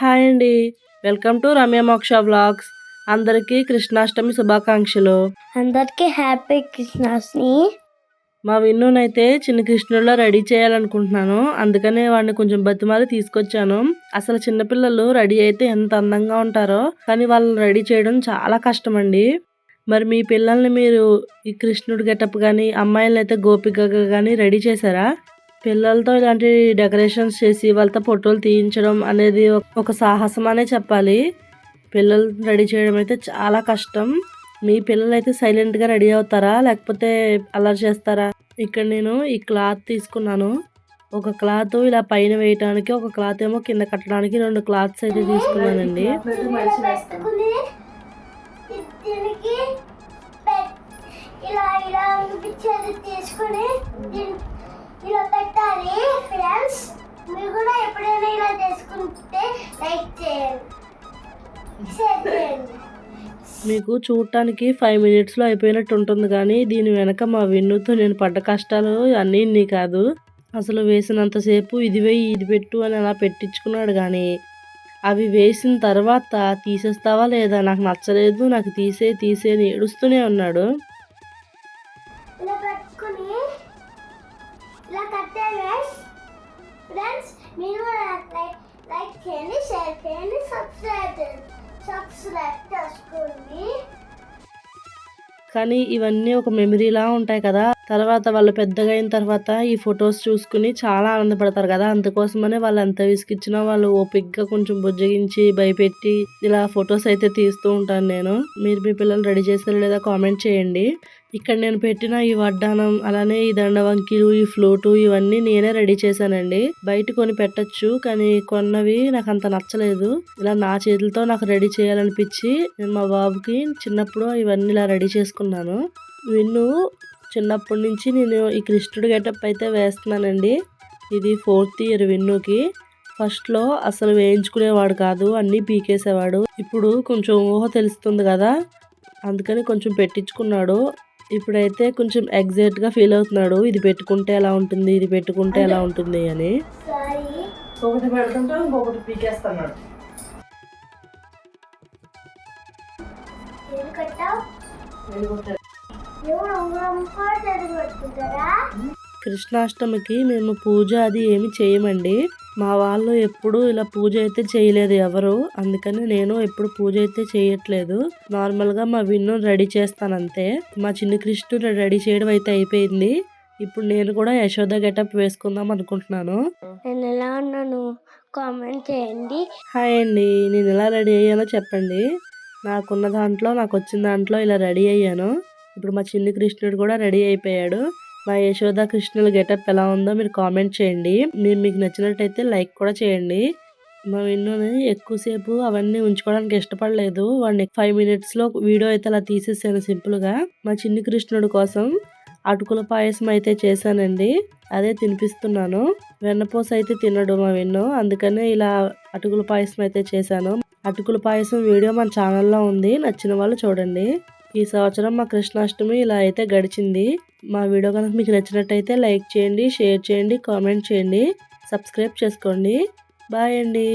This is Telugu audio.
హాయ్ అండి. వెల్కమ్ టు రమ్య మోక్ష వ్లాగ్స్. అందరికీ కృష్ణాష్టమి శుభాకాంక్షలు. అందరికీ హ్యాపీ కృష్ణాష్టమి. మా విన్నునైతే చిన్న కృష్ణుడిలో రెడీ చేయాలనుకుంటున్నాను. అందుకనే వాడిని కొంచెం బతిమాలి తీసుకొచ్చాను. అసలు చిన్నపిల్లలు రెడీ అయితే ఎంత అందంగా ఉంటారో కానీ వాళ్ళని రెడీ చేయడం చాలా కష్టం అండి మరి మీ పిల్లల్ని మీరు ఈ కృష్ణుడి గెటప్ కానీ అమ్మాయిలను అయితే గోపికగా కానీ రెడీ చేశారా? పిల్లలతో ఇలాంటి డెకరేషన్స్ చేసి వాళ్ళతో ఫోటోలు తీయించడం అనేది ఒక- సాహసం అనే చెప్పాలి. పిల్లలు రెడీ చేయడం అయితే చాలా కష్టం. మీ పిల్లలు అయితే సైలెంట్గా రెడీ అవుతారా? లేకపోతే అలర్ చేస్తారా? ఇక్కడ నేను ఈ క్లాత్ తీసుకున్నాను. ఒక క్లాత్ ఇలా పైన వేయటానికి ఒక క్లాత్ ఏమో కింద కట్టడానికి రెండు క్లాత్స్ అయితే తీసుకున్నానండి. ఇలా ఇలా ఇలా పెట్టాలి ఫ్రెండ్స్ మీరు కూడా ఎప్పుడైనా ఇలా చేసుకుంటే లైక్ చేయండి. షేర్ చేయండి. మీకు చూడటానికి ఫైవ్ మినిట్స్లో అయిపోయినట్టు ఉంటుంది కానీ దీని వెనక మా విన్నుతో నేను పడ్డ కష్టాలు అన్నీ ఇన్ని కాదు. అసలు వేసినంతసేపు ఇది వేయి ఇది పెట్టు అని అలా పెట్టించుకున్నాడు కానీ అవి వేసిన తర్వాత తీసేస్తావా లేదా? నాకు నచ్చలేదు. నాకు తీసే తీసే అని ఏడుస్తూనే ఉన్నాడు. కానీ ఇవన్నీ ఒక మెమరీలా ఉంటాయి కదా. తర్వాత వాళ్ళు పెద్దగా అయిన తర్వాత ఈ ఫొటోస్ చూసుకుని చాలా ఆనందపడతారు కదా. అందుకోసమనే వాళ్ళు ఎంత విసిగిచ్చినా వాళ్ళు ఓపిక్గా కొంచెం బుజ్జగించి భయపెట్టి ఇలా ఫొటోస్ అయితే తీస్తూ ఉంటాను నేను. మీరు మీ పిల్లలు రెడీ చేశారు లేదా కామెంట్ చేయండి. ఇక్కడ నేను పెట్టిన ఈ వడ్డానం అలానే ఈ దండవంకిలు ఈ ఫ్లూటు ఇవన్నీ నేనే రెడీ చేశానండి. బయట కొని పెట్టచ్చు కానీ కొన్నవి నాకు అంత నచ్చలేదు. ఇలా నా చేతులతో నాకు రెడీ చేయాలనిపించి నేను మా బాబుకి చిన్నప్పుడు ఇవన్నీ ఇలా రెడీ చేసుకున్నాను. విన్ను చిన్నప్పటి నుంచి నేను ఈ కృష్ణుడి గెటప్ అయితే వేస్తున్నానండి. ఇది ఫోర్త్ ఇయర్ విన్నుకి. ఫస్ట్లో అసలు వేయించుకునేవాడు కాదు అన్నీ పీకేసేవాడు. ఇప్పుడు కొంచెం ఊహ తెలుస్తుంది కదా అందుకని కొంచెం పెట్టించుకున్నాడు. ఇప్పుడైతే కొంచెం ఎగ్జైట్గా ఫీల్ అవుతున్నాడు ఇది పెట్టుకుంటే ఎలా ఉంటుంది ఇది పెట్టుకుంటే ఎలా ఉంటుంది అని. ఒకటి పెడుతుంటే ఇంకొకటి పీకేస్తున్నాడు. కృష్ణాష్టమికి మేము పూజ అది ఏమి చేయమండి. మా వాళ్ళు ఎప్పుడు ఇలా పూజ అయితే చేయలేదు ఎవరు. అందుకని నేను ఎప్పుడు పూజ అయితే చేయట్లేదు. నార్మల్గా మా విన్ను రెడీ చేస్తాను అంతే మా చిన్న కృష్ణుడు రెడీ చేయడం అయితే అయిపోయింది. ఇప్పుడు నేను కూడా యశోద గెటప్ వేసుకుందాం అనుకుంటున్నాను. నేను ఎలా ఉన్నాను? కామెంట్ చేయండి. హాయ్ అండి. నేను ఎలా రెడీ అయ్యానో చెప్పండి. నాకున్న దాంట్లో నాకు వచ్చిన దాంట్లో ఇలా రెడీ అయ్యాను. ఇప్పుడు మా చిన్ని కృష్ణుడు కూడా రెడీ అయిపోయాడు. మా యశోద కృష్ణుల గెటప్ ఎలా ఉందో మీరు కామెంట్ చేయండి. మీరు మీకు నచ్చినట్టయితే లైక్ కూడా చేయండి. మా విన్నుని ఎక్కువసేపు అవన్నీ ఉంచుకోవడానికి ఇష్టపడలేదు. వాడిని ఫైవ్ మినిట్స్లో వీడియో అయితే అలా తీసేసాను సింపుల్గా. మా చిన్ని కృష్ణుడు కోసం అటుకుల పాయసం అయితే చేశానండి. అదే తినిపిస్తున్నాను. వెన్నపూస అయితే తినడు మా విన్ను. అందుకనే ఇలా అటుకుల పాయసం అయితే చేశాను. అటుకుల పాయసం వీడియో మన ఛానల్లో ఉంది. నచ్చిన వాళ్ళు చూడండి. ఈ సంవత్సరం మా కృష్ణాష్టమి ఇలా అయితే గడిచింది. మా వీడియో కనుక మీకు నచ్చినట్టయితే లైక్ చేయండి షేర్ చేయండి కామెంట్ చేయండి సబ్స్క్రైబ్ చేసుకోండి. బాయ్ అండి.